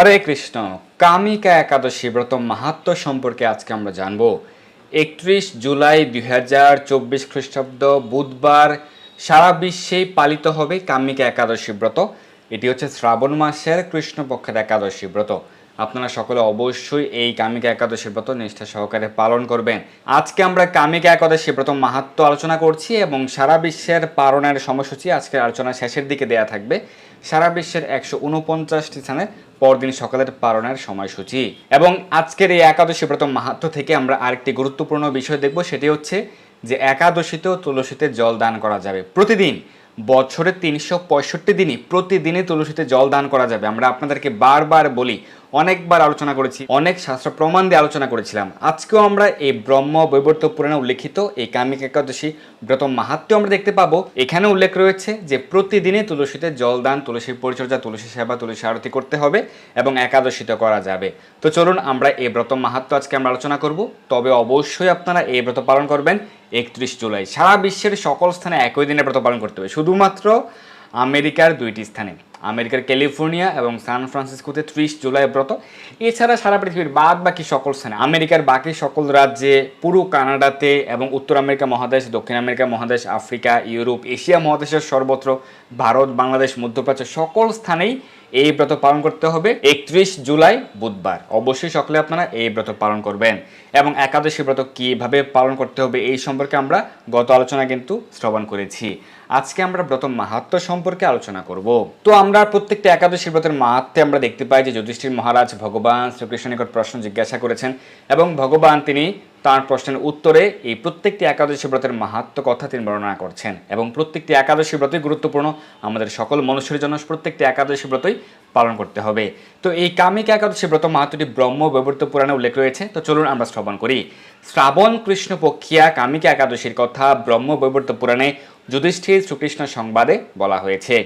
হরে কৃষ্ণ, কামিকা একাদশী ব্রত মাহাত্ম সম্পর্কে আজকে আমরা জানব। একত্রিশ জুলাই দুই হাজার চব্বিশ খ্রিস্টাব্দ বুধবার সারা বিশ্বেই পালিত হবে কামিকা একাদশী ব্রত। এটি হচ্ছে শ্রাবণ মাসের কৃষ্ণপক্ষের একাদশী ব্রত। আপনারা সকলে অবশ্যই এই কামিকা একাদশী ব্রত নিষ্ঠা সহকারে পালন করবেন। আজকে আমরা কামিকা একাদশী ব্রত মাহাত্ম আলোচনা করছি এবং সারা বিশ্বের পালনের সময়সূচি আজকের আলোচনা শেষের দিকে দেয়া থাকবে। সারা বিশ্বের একশো উনপঞ্চাশটি স্থানে পরদিন সকালের পালনের সময়সূচি। এবং আজকের এই একাদশী ব্রত মাহাত্ম থেকে আমরা আরেকটি গুরুত্বপূর্ণ বিষয় দেখব, সেটি হচ্ছে যে একাদশীতেও তুলসীতে জল দান করা যাবে। প্রতিদিন বছরের তিনশো পঁয়ষট্টি দিনই প্রতিদিনই তুলসীতে জল দান করা যাবে। আমরা আপনাদেরকে বারবার বলি অনেকবার আলোচনা করেছি, অনেক শাস্ত্র প্রমাণ দিয়ে আলোচনা করেছিলাম। আজকেও আমরা এই ব্রহ্ম বৈবর্ত পুরাণে উল্লেখিত এই কামিক একাদশী ব্রত মাহাত্ম আমরা দেখতে পাবো। এখানে উল্লেখ রয়েছে যে প্রতিদিনই তুলসীতে জল দান তুলসীর পরিচর্যা, তুলসী সেবা, তুলসী আরতি করতে হবে এবং একাদশীতে করা যাবে। তো চলুন আমরা এই ব্রত মাহাত্ম আজকে আমরা আলোচনা করব। তবে অবশ্যই আপনারা এই ব্রত পালন করবেন একত্রিশ জুলাই। সারা বিশ্বের সকল স্থানে একই দিনে ব্রত পালন করতে হবে। শুধুমাত্র আমেরিকার দুইটি স্থানে। আমেরিকার ক্যালিফোর্নিয়া এবং সান ফ্রান্সিসকোতে ত্রিশ জুলাই ব্রত। এছাড়া সারা পৃথিবীর বাদ বাকি সকল স্থানে, আমেরিকার বাকি সকল রাজ্যে, পুরো কানাডাতে এবং উত্তর আমেরিকা মহাদেশ, দক্ষিণ আমেরিকা মহাদেশ, আফ্রিকা, ইউরোপ, এশিয়া মহাদেশের সর্বত্র, ভারত, বাংলাদেশ, মধ্যপ্রাচ্য সকল স্থানেই এই ব্রত পালন করতে হবে। একত্রিশ জুলাই বুধবার। অবশ্যই সকলে আপনারা এই ব্রত পালন করবেন। এবং একাদশী ব্রত কীভাবে পালন করতে হবে এই সম্পর্কে আমরা গত আলোচনা কিন্তু শ্রবণ করেছি। আজকে আমরা ব্রত মাহাত্ম সম্পর্কে আলোচনা করব। তো আমরা প্রত্যেকটা একাদশী ব্রতের মাহাত্মে আমরা দেখতে পাই যে যুধিষ্ঠির মহারাজ ভগবান শ্রীকৃষ্ণ নিকট প্রশ্ন জিজ্ঞাসা করেছেন এবং ভগবান তিনি তার প্রশ্নের উত্তরে এই প্রত্যেকটি একাদশী ব্রতের মাহাত্ম কথা তিনি বর্ণনা করছেন এবং প্রত্যেকটি একাদশী ব্রতই গুরুত্বপূর্ণ। আমাদের সকল মনুষ্যের জন্য প্রত্যেকটি একাদশী ব্রতই পালন করতে হবে। তো এই কামিকা একাদশী ব্রত মাহাত্মটি ব্রহ্ম ব্যবহৃত পুরাণে উল্লেখ রয়েছে। তো চলুন আমরা শ্রবণ করি। শ্রাবণ কৃষ্ণ পক্ষিয়া কামিকা একাদশীর কথা ব্রহ্ম ব্যবহৃত পুরাণে যুধিষ্ঠির শ্রীকৃষ্ণ সংবাদে বলা হয়েছে।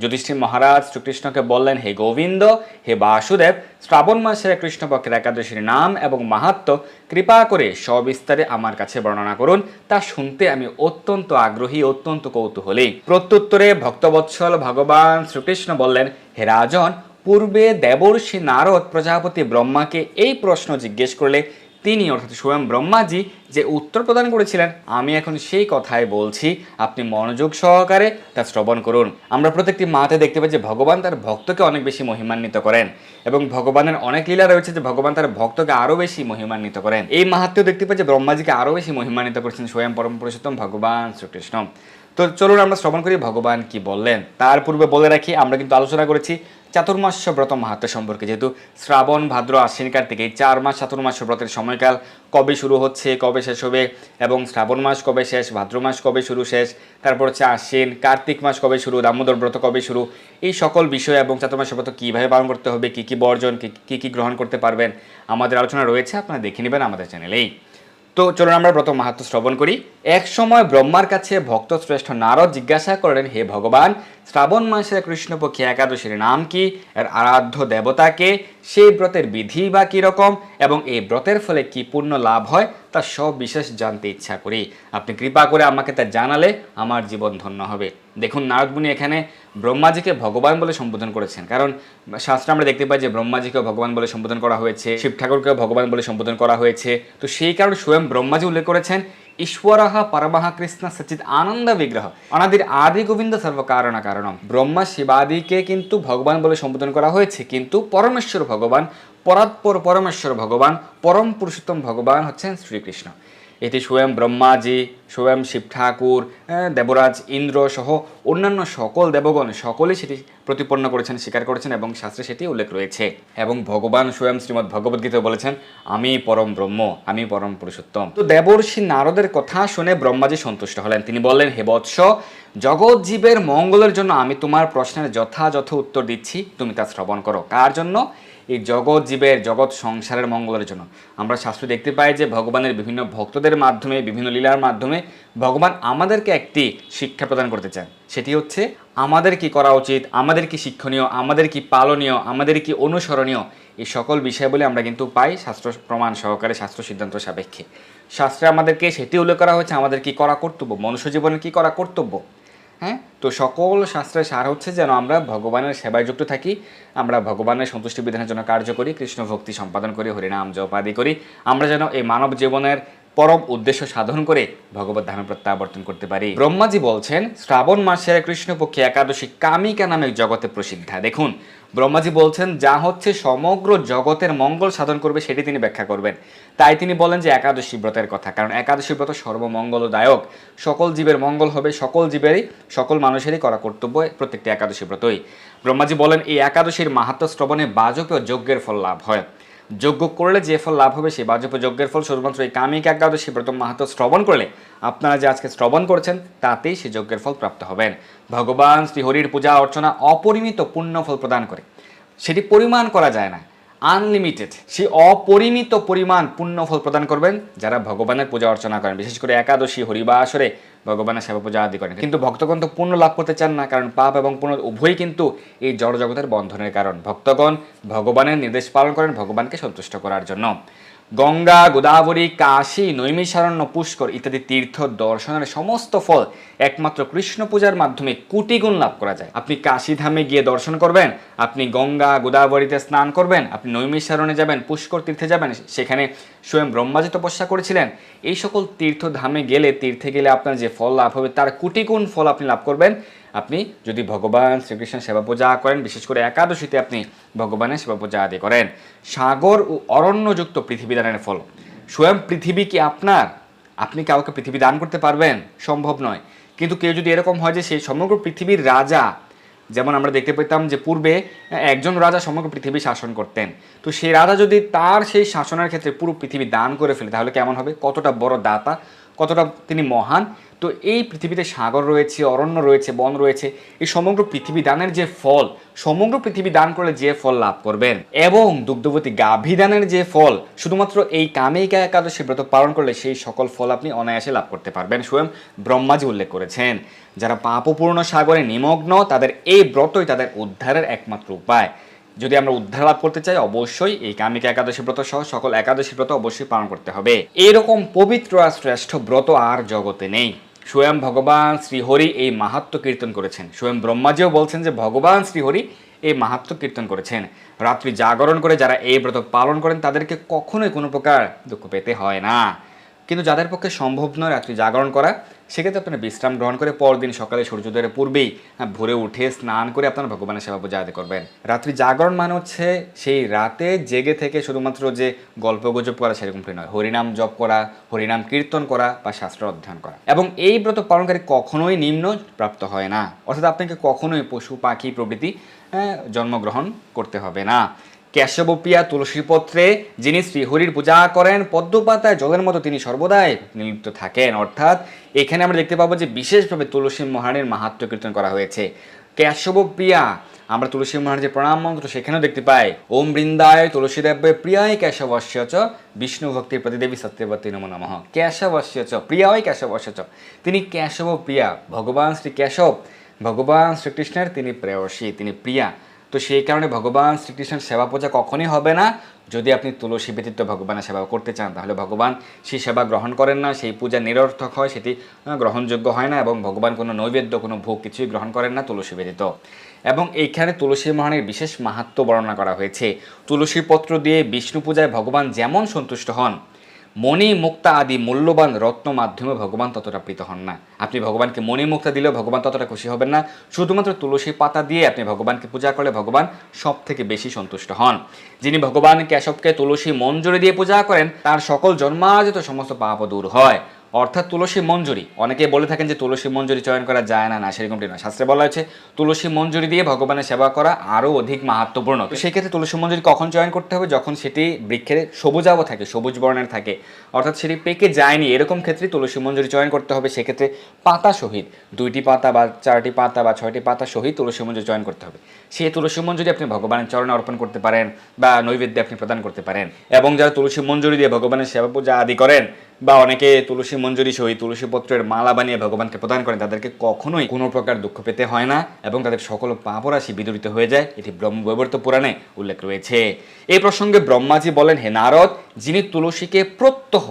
যুধিষ্ঠির মহারাজ শ্রীকৃষ্ণকে বললেন, হে গোবিন্দ, হে বাসুদেব, শ্রাবণ মাসের কৃষ্ণপক্ষের একাদশীর নাম এবং মাহাত্ম কৃপা করে সবিস্তারে আমার কাছে বর্ণনা করুন। তা শুনতে আমি অত্যন্ত আগ্রহী, অত্যন্ত কৌতূহলী। প্রত্যুত্তরে ভক্তবৎসল ভগবান শ্রীকৃষ্ণ বললেন হে রাজন, পূর্বে দেবর্ষি নারদ প্রজাপতি ব্রহ্মাকে এই প্রশ্ন জিজ্ঞেস করলে তিনি অর্থাৎ স্বয়ং ব্রহ্মাজি যে উত্তর প্রদান করেছিলেন, আমি এখন সেই কথাই বলছি। আপনি মনোযোগ সহকারে তা শ্রবণ করুন। আমরা প্রত্যেকটি মাতে দেখতে পাই যে ভগবান তার ভক্তকে অনেক বেশি মহিমান্বিত করেন এবং ভগবানের অনেক লীলা রয়েছে যে ভগবান তার ভক্তকে আরও বেশি মহিমান্বিত করেন। এই মাহাত্মেও দেখতে পাই যে ব্রহ্মাজিকে আরও বেশি মহিমান্বিত করেছেন স্বয়ং পরম পুরুষোত্তম ভগবান শ্রীকৃষ্ণ। তো চলুন আমরা শ্রবণ করি, ভগবান কি বললেন? তার পূর্বে বলে রাখি, আমরা কিন্তু আলোচনা করেছি চাতুর্মাস্য ব্রত মাহাত্ম সম্পর্কে। যেহেতু শ্রাবণ ভাদ্র আশ্বিন কার্তিক এই চার মাস চাতুর্মাস্য ব্রতের সময়কাল কবে শুরু হচ্ছে, কবে শেষ হবে, এবং শ্রাবণ মাস কবে শেষ, ভাদ্র মাস কবে শুরু শেষ, তারপর হচ্ছে আশ্বিন, কার্তিক মাস কবে শুরু, দামোদর ব্রত কবে শুরু, এই সকল বিষয় এবং চাতুর্মাস্য ব্রত কীভাবে পালন করতে হবে, কী কী বর্জন কী কী গ্রহণ করতে পারবেন, আমাদের আলোচনা রয়েছে, আপনারা দেখে নেবেন আমাদের চ্যানেলেই। তো চলুন আমরা ব্রত মাহাত্ম শ্রবণ করি। এক সময় ব্রহ্মার কাছে ভক্ত শ্রেষ্ঠ নারদ জিজ্ঞাসা করলেন, হে ভগবান, শ্রাবণ মাসের কৃষ্ণপক্ষী একাদশীর নাম কি? এর আরাধ্য দেবতাকে সেই ব্রতের বিধি বা কীরকম এবং এই ব্রতের ফলে কি পূর্ণ লাভ হয়? তা সব বিশেষ জানতে ইচ্ছা করি। আপনি কৃপা করে আমাকে তা জানালে আমার জীবন ধন্য হবে। দেখুন নারদমুনি এখানে ব্রহ্মাজিকে ভগবান বলে সম্বোধন করেছেন। কারণ শাস্ত্রে আমরা দেখতে পাই যে ব্রহ্মাজিকেও ভগবান বলে সম্বোধন করা হয়েছে শিব ঠাকুরকেও ভগবান বলে সম্বোধন করা হয়েছে। তো সেই কারণে স্বয়ং ব্রহ্মাজি উল্লেখ করেছেন, ঈশ্বরহ পরমহ কৃষ্ণ সচিত আনন্দ বিগ্রহ। অনাদির আদি গোবিন্দ সর্বকারণ কারণম। ব্রহ্মা শিবাদিকে কিন্তু ভগবান বলে সম্বোধন করা হয়েছে, কিন্তু পরমেশ্বর ভগবান, পরাৎপর পরমেশ্বর ভগবান, পরম পুরুষোত্তম ভগবান হচ্ছেন শ্রীকৃষ্ণ। এটি স্বয়ং ব্রহ্মাজি, স্বয়ং শিব ঠাকুর দেবরাজ ইন্দ্র সহ অন্যান্য সকল দেবগণ সকলেই সেটি প্রতিপন্ন করেছেন, স্বীকার করেছেন এবং শাস্ত্রে সেটি উল্লেখ রয়েছে। এবং ভগবান স্বয়ং শ্রীমদ্ ভগবদ্গীতা বলেছেন, আমি পরম ব্রহ্ম, আমি পরম পুরুষোত্তম। তো দেবর্ষি নারদের কথা শুনে ব্রহ্মাজি সন্তুষ্ট হলেন। তিনি বললেন, হে বৎস, জগৎ জীবের মঙ্গলের জন্য আমি তোমার প্রশ্নের যথাযথ উত্তর দিচ্ছি, তুমি তা শ্রবণ করো। কার জন্য? এই জগৎ জীবের, জগৎ সংসারের মঙ্গলের জন্য। আমরা শাস্ত্রে দেখতে পাই যে ভগবানের বিভিন্ন ভক্তদের মাধ্যমে, বিভিন্ন লীলার মাধ্যমে ভগবান আমাদেরকে একটি শিক্ষা প্রদান করতে চান। সেটি হচ্ছে, আমাদের কি করা উচিত, আমাদের কি শিক্ষণীয়, আমাদের কি পালনীয়, আমাদের কি অনুসরণীয়, এই সকল বিষয়গুলি আমরা কিন্তু পাই শাস্ত্র প্রমাণ সহকারে, শাস্ত্র সিদ্ধান্ত সাপেক্ষে। শাস্ত্রে আমাদেরকে সেটি উল্লেখ করা হয়েছে, আমাদের কি করা কর্তব্য, মনুষ্য জীবনে কি করা কর্তব্য? হ্যাঁ? তো সকল শাস্ত্রের সার হচ্ছে যেন আমরা ভগবানের সেবায় যুক্ত থাকি, আমরা ভগবানের সন্তুষ্টি বিধানের জন্য কার্য করি, কৃষ্ণ ভক্তি সম্পাদন করি, হরিনাম জপাদি করি, আমরা যেন এই মানব জীবনের পরম উদ্দেশ্য সাধন করে ভগবত ধামে প্রত্যাবর্তন করতে পারি। ব্রহ্মাজি বলছেন, শ্রাবণ মাসের কৃষ্ণপক্ষী একাদশী কামিকা নামে জগতে প্রসিদ্ধা। দেখুন, ব্রহ্মাজি বলছেন, যা হচ্ছে সমগ্র জগতের মঙ্গল সাধন করবে, সেটি তিনি ব্যাখ্যা করবেন। তাই তিনি বলেন যে একাদশী ব্রতের কথা, কারণ একাদশী ব্রত সর্বমঙ্গলদায়ক। সকল জীবের মঙ্গল হবে, সকল জীবেরই, সকল মানুষেরই করা কর্তব্য প্রত্যেকটি একাদশী ব্রতই। ব্রহ্মাজি বলেন, এই একাদশীর মাহাত্ম শ্রবণে বাজপেয় যজ্ঞের ফল লাভ হয়। যজ্ঞ করলে যে ফল লাভ হবে, সেই বাজপেয় যজ্ঞের ফল শুধুমাত্র এই কামিক একাদশী ব্রত মাহাত্ম শ্রবণ করলে আপনারা যে আজকে শ্রবণ করছেন, তাতেই সেই যজ্ঞের ফল প্রাপ্ত হবেন। ভগবান শ্রীহরির পূজা অর্চনা অপরিমিত পুণ্য ফল প্রদান করে। সেটি পরিমাণ করা যায় না। আনলিমিটেড সে অপরিমিত পরিমাণ পুণ্যফল প্রদান করবেন যারা ভগবানের পূজা অর্চনা করেন। বিশেষ করে একাদশী, হরিবাসরে ভগবানের সেবা পূজা আদি করেন। কিন্তু ভক্তগণ তো পুণ্য লাভ করতে চান না, কারণ পাপ এবং পুণ্য উভয়ই কিন্তু এই জড় জগতের বন্ধনের কারণ। ভক্তগণ ভগবানের নির্দেশ পালন করেন, ভগবানকে সন্তুষ্ট করার জন্য। গঙ্গা, গোদাবরী, কাশী, নৈমিষারণ্য, পুষ্কর ইত্যাদি তীর্থ দর্শনের সমস্ত ফল একমাত্র কৃষ্ণ পূজার মাধ্যমে কোটি গুণ লাভ করা যায়। আপনি কাশী ধামে গিয়ে দর্শন করবেন, আপনি গঙ্গা, গোদাবরীতে স্নান করবেন, আপনি নৈমিষারণে যাবেন, পুষ্কর তীর্থে যাবেন, সেখানে স্বয়ং ব্রহ্মাজি তপস্যা করেছিলেন। এই সকল তীর্থ ধামে গেলে, তীর্থে গেলে আপনার যে ফল লাভ হবে, তার কোটি গুণ ফল আপনি লাভ করবেন। আপনি যদি ভগবান শ্রীকৃষ্ণের সেবা পূজা করেন, বিশেষ করে একাদশীতে আপনি ভগবানের সেবা পূজা আদি করেন, সাগর ও অরণ্যযুক্ত পৃথিবী দানের ফল। স্বয়ং পৃথিবী কি আপনার? আপনি কাউকে পৃথিবী দান করতে পারবেন? সম্ভব নয়। কিন্তু কেউ যদি এরকম হয় যে সেই সমগ্র পৃথিবীর রাজা, যেমন আমরা দেখতে পেতাম যে পূর্বে একজন রাজা সমগ্র পৃথিবী শাসন করতেন। তো সেই রাজা যদি তার সেই শাসনের ক্ষেত্রে পুরো পৃথিবী দান করে ফেলে, তাহলে কেমন হবে? কতটা বড় দাতা, কতটা তিনি মহান তো এই পৃথিবীতে সাগর রয়েছে, অরণ্য রয়েছে, বন রয়েছে, এই সমগ্র পৃথিবী দানের যে ফল, সমগ্র পৃথিবী দান করলে যে ফল লাভ করবেন। এবং দুগ্ধবতী গাভী দানের যে ফল, শুধুমাত্র এই কামিকা একাদশী ব্রত পালন করলে সেই সকল ফল আপনি অনায়াসে লাভ করতে পারবেন, স্বয়ং ব্রহ্মাজি উল্লেখ করেছেন। যারা পাপপূর্ণ সাগরে নিমগ্ন, তাদের এই ব্রতই তাদের উদ্ধারের একমাত্র উপায়। যদি আমরা উদ্ধার লাভ করতে চাই, অবশ্যই এই কামিকা একাদশী ব্রত সহ সকল একাদশী ব্রত অবশ্যই পালন করতে হবে। এরকম পবিত্র আর শ্রেষ্ঠ ব্রত আর জগতে নেই। স্বয়ং ভগবান শ্রীহরি এই মাহাত্ম কীর্তন করেছেন। স্বয়ং ব্রহ্মাজিও বলছেন যে, ভগবান শ্রীহরি এই মাহাত্ম কীর্তন করেছেন। রাত্রি জাগরণ করে যারা এই ব্রত পালন করেন, তাদেরকে কখনোই কোনো প্রকার দুঃখ পেতে হয় না। কিন্তু যাদের পক্ষে সম্ভব নয় রাত্রি জাগরণ করা, সেক্ষেত্রে আপনারা বিশ্রাম গ্রহণ করে পরদিন সকালে সূর্যোদয়ের পূর্বেই ভোরে উঠে স্নান করে আপনারা ভগবানের সেবা পূজা আদি করবেন। রাত্রি জাগরণ মানে হচ্ছে সেই রাতে জেগে থেকে শুধুমাত্র যে গল্প গুজব করা সেরকমটি নয়, হরিনাম জপ করা, হরিনাম কীর্তন করা বা শাস্ত্র অধ্যয়ন করা। এবং এই ব্রত পালনকারী কখনোই নিম্ন প্রাপ্ত হয় না। অর্থাৎ আপনাকে কখনোই পশু, পাখি প্রভৃতি জন্মগ্রহণ করতে হবে না। কেশবপ্রিয়া তুলসীপত্রে, যিনি শ্রীহরির পূজা করেন, পদ্মপাতায় জলের মতো তিনি সর্বদাই নিলিপ্ত থাকেন। অর্থাৎ, এখানে আমরা দেখতে পাবো যে বিশেষভাবে তুলসী মহারানীর মাহাত্ম কীর্তন করা হয়েছে। কেশবপ্রিয়া, আমরা তুলসী মহারাজের যে প্রণাম মন্ত্র, সেখানেও দেখতে পাই, ওম বৃন্দায় তুলসীদেব্যে প্রিয়ায় কেশবস্য চ, বিষ্ণু ভক্তির প্রতিদেবী সত্যবতী নম নমঃ। কেশবস্য চ, প্রিয়ায় কেশবস্য চ। তিনি কেশব প্রিয়া ভগবান শ্রী কেশব, ভগবান শ্রীকৃষ্ণের তিনি প্রেয়সী, তিনি প্রিয়া। তো সেই কারণে ভগবান শ্রীকৃষ্ণের সেবা পূজা কখনই হবে না। যদি আপনি তুলসী ব্যতীত ভগবানের সেবা করতে চান, তাহলে ভগবান সেই সেবা গ্রহণ করেন না, সেই পূজা নিরর্থক হয়, সেটি গ্রহণযোগ্য হয় না এবং ভগবান কোনো নৈবেদ্য, কোনো ভোগ কিছুই গ্রহণ করেন না তুলসী ব্যতীত। এবং এইখানে তুলসী মহানের বিশেষ মাহাত্ম বর্ণনা করা হয়েছে। তুলসী পত্র দিয়ে বিষ্ণু পূজায় ভগবান যেমন সন্তুষ্ট হন মণি মুক্তা আদি মূল্যবান রত্ন মাধ্যমে ভগবান ততটা প্রীত হন না। আপনি ভগবানকে মণি মুক্তা দিলেও ভগবান ততটা খুশি হবেন না। শুধুমাত্র তুলসী পাতা দিয়ে আপনি ভগবানকে পূজা করলে ভগবান সব থেকে বেশি সন্তুষ্ট হন। যিনি ভগবান কেশবকে তুলসী মঞ্জুরি দিয়ে পূজা করেন, তার সকল জন্মার্জিত সমস্ত পাপ দূর হয়। অর্থাৎ তুলসী মঞ্জুরি। অনেকে বলে থাকেন যে তুলসী মঞ্জুরি চয়ন করা যায় না না, সেরকমটি নয়। শাস্ত্রে বলা হয়েছে, তুলসী মঞ্জুরি দিয়ে ভগবানের সেবা করা আরও অধিক মাহাত্মপূর্ণ তো সেক্ষেত্রে তুলসী মঞ্জুরি কখন চয়ন করতে হবে? যখন সেটি বৃক্ষের সবুজাব থাকে, সবুজ বর্ণের থাকে। অর্থাৎ সেটি পেকে যায়নি, এরকম ক্ষেত্রে তুলসী মঞ্জুরি চয়ন করতে হবে। সেক্ষেত্রে পাতা সহিত, দুইটি পাতা বা চারটি পাতা বা ছয়টি পাতা সহিত তুলসী মঞ্জুরি চয়ন করতে হবে। সেই তুলসী মঞ্জুরি আপনি ভগবানের চরণে অর্পণ করতে পারেন বা নৈবেদ্যে আপনি প্রদান করতে পারেন। এবং যারা তুলসী মঞ্জুরি দিয়ে ভগবানের সেবা পূজা আদি করেন বা অনেকে তুলসী মঞ্জুরি সহিত তুলসী পত্রের মালা বানিয়ে ভগবানকে প্রদান করেন, তাদেরকে কখনোই কোনো প্রকার দুঃখ পেতে হয় না এবং তাদের সকল পাপরাশি বিদরিত হয়ে যায়। এটি ব্রহ্মবৈবর্ত পুরাণে উল্লেখ রয়েছে। এই প্রসঙ্গে ব্রহ্মাজি বলেন, হে নারদ, যিনি তুলসীকে প্রত্যহ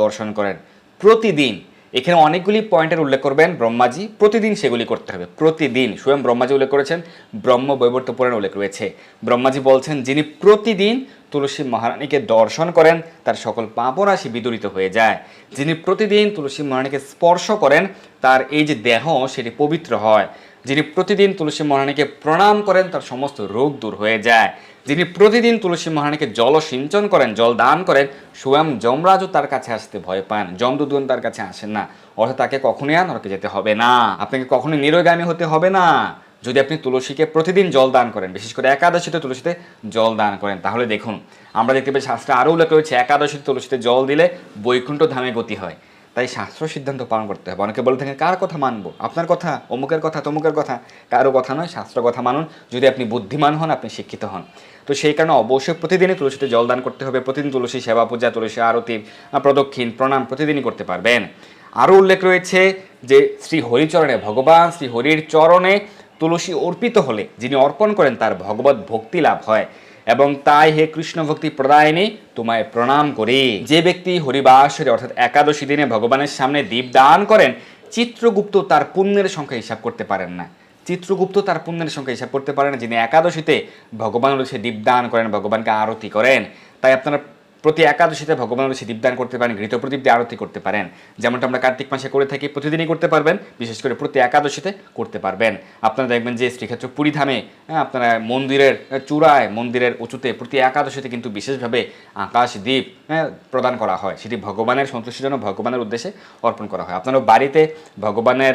দর্শন করেন, প্রতিদিন এখানে অনেকগুলি পয়েন্টের উল্লেখ করবেন ব্রহ্মাজি। প্রতিদিন সেগুলি করতে হবে। প্রতিদিন, স্বয়ং ব্রহ্মাজি উল্লেখ করেছেন, ব্রহ্ম বৈবর্ত পুরাণে উল্লেখ রয়েছে। ব্রহ্মাজি বলছেন, যিনি প্রতিদিন তুলসী মহারানীকে দর্শন করেন, তার সকল পাপরাশি বিদরিত হয়ে যায়। যিনি প্রতিদিন তুলসী মহারানীকে স্পর্শ করেন, তার এই যে দেহ, সেটি পবিত্র হয়। যিনি প্রতিদিন তুলসী মহারানীকে প্রণাম করেন, তার সমস্ত রোগ দূর হয়ে যায়। যিনি প্রতিদিন তুলসী মহারানীকে জল সিঞ্চন করেন, জল দান করেন স্বয়ং যমরাজও তার কাছে আসতে ভয় পান। যমদুদন তার কাছে আসেন না। অর্থাৎ তাকে কখনোই নরকে যেতে হবে না। আপনাকে কখনোই নিরয়গামী হতে হবে না। যদি আপনি তুলসীকে প্রতিদিন জল দান করেন, বিশেষ করে একাদশীতে তুলসীতে জল দান করেন, তাহলে দেখুন, আমরা দেখতে পাই শাস্ত্রে আরও উল্লেখ রয়েছে, একাদশীতে তুলসীতে জল দিলে বৈকুণ্ঠ ধামে গতি হয়। তাই শাস্ত্র সিদ্ধান্ত পালন করতে হবে। অনেকে বলে থাকেন, কার কথা মানবো? আপনার কথা, অমুকের কথা, তমুকের কথা, কারও কথা নয়, শাস্ত্র কথা মানুন। যদি আপনি বুদ্ধিমান হন, আপনি শিক্ষিত হন। তো সেই কারণে অবশ্যই প্রতিদিনই তুলসীতে জল দান করতে হবে। প্রতিদিন তুলসী সেবা পূজা, তুলসী আরতি প্রদক্ষিণ, প্রণাম প্রতিদিনই করতে পারবেন। আরও উল্লেখ রয়েছে যে শ্রী হরিচরণে, ভগবান শ্রী হরির চরণে তুলসী অর্পিত হলে যিনি অর্পণ করেন, তার ভগবত ভক্তি লাভ হয়। এবং তাই হে কৃষ্ণ ভক্তি প্রদায়নে, তোমায় প্রণাম করি। যে ব্যক্তি হরিবাসরে অর্থাৎ একাদশী দিনে ভগবানের সামনে দীপ দান করেন, চিত্রগুপ্ত তার পুণ্যের সংখ্যা হিসাব করতে পারেন না। চিত্রগুপ্ত তার পুণ্যের সংখ্যা হিসাব করতে পারেন যিনি একাদশীতে ভগবান রয়েছে দীপদান করেন, ভগবানকে আরতি করেন। তাই আপনারা প্রতি একাদশীতে ভগবান রয়েছে দীপদান করতে পারেন ঘৃত প্রদীপ দিয়ে আরতি করতে পারেন। যেমনটা আমরা কার্তিক মাসে করে থাকি প্রতিদিনই করতে পারবেন বিশেষ করে প্রতি একাদশীতে করতে পারবেন। আপনারা দেখবেন যে শ্রীক্ষেত্র পুরীধামে হ্যাঁ, আপনারা মন্দিরের চূড়ায় মন্দিরের উঁচুতে প্রতি একাদশীতে কিন্তু বিশেষভাবে আকাশ দ্বীপ হ্যাঁ, প্রদান করা হয়। সেটি ভগবানের সন্তুষ্টির জন্য ভগবানের উদ্দেশ্যে অর্পণ করা হয়। আপনারা বাড়িতে ভগবানের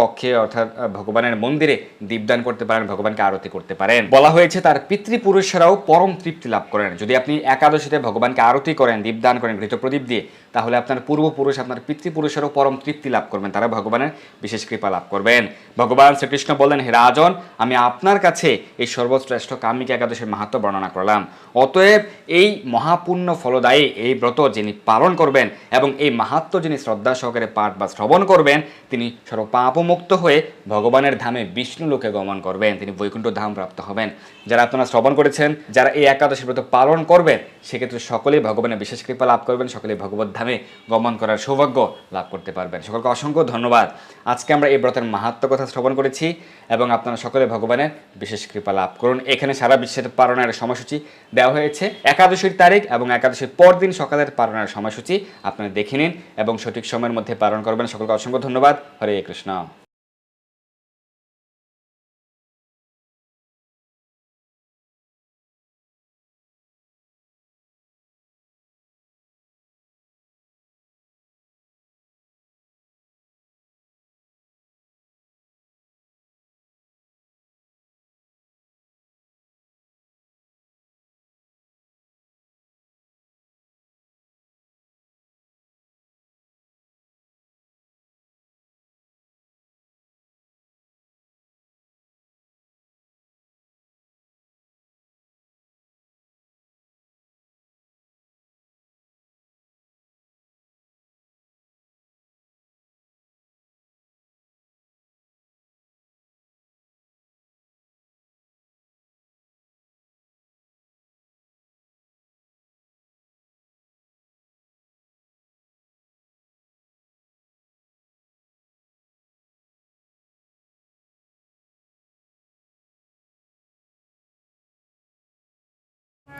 কক্ষে অর্থাৎ ভগবানের মন্দিরে দীপদান করতে পারেন ভগবানকে আরতি করতে পারেন। বলা হয়েছে তার পিতৃপুরুষেরাও পরম তৃপ্তি লাভ করেন। যদি আপনি একাদশীতে ভগবানকে আরতি করেন দীপদান করেন ঘৃত প্রদীপ দিয়ে। তাহলে আপনার পূর্বপুরুষ, আপনার পিতৃপুরুষেরও পরম তৃপ্তি লাভ করবেন, তারা ভগবানের বিশেষ কৃপা লাভ করবেন। ভগবান শ্রীকৃষ্ণ বললেন, হে রাজন, আমি আপনার কাছে এই সর্বশ্রেষ্ঠ কামিক একাদশীর মাহাত্ম বর্ণনা করলাম। অতএব এই মহাপুণ্য ফলদায়ী এই ব্রত যিনি পালন করবেন এবং এই মাহাত্ম যিনি শ্রদ্ধা সহকারে পাঠ বা শ্রবণ করবেন, তিনি সর্বপাপমুক্ত হয়ে ভগবানের ধামে বিষ্ণু লোকে গমন করবেন। তিনি বৈকুণ্ঠ ধাম প্রাপ্ত হবেন। যারা আপনারা শ্রবণ করেছেন, যারা এই একাদশী ব্রত পালন করবেন, সেক্ষেত্রে সকলেই ভগবানের বিশেষ কৃপা লাভ করবেন, সকলেই ভগবত ধামে গমন করার সৌভাগ্য লাভ করতে পারবেন। সকলকে অসংখ্য ধন্যবাদ। আজকে আমরা এই ব্রতের মাহাত্ম কথা শ্রবণ করেছি এবং আপনারা সকলে ভগবানের বিশেষ কৃপা লাভ করুন। এখানে সারা বিশ্বের পারণের সময়সূচি দেওয়া হয়েছে। একাদশীর তারিখ এবং একাদশীর পরদিন সকালের পারণের সময়সূচি আপনারা দেখে নিন এবং সঠিক সময়ের মধ্যে পালন করবেন। সকলকে অসংখ্য ধন্যবাদ। হরে কৃষ্ণ।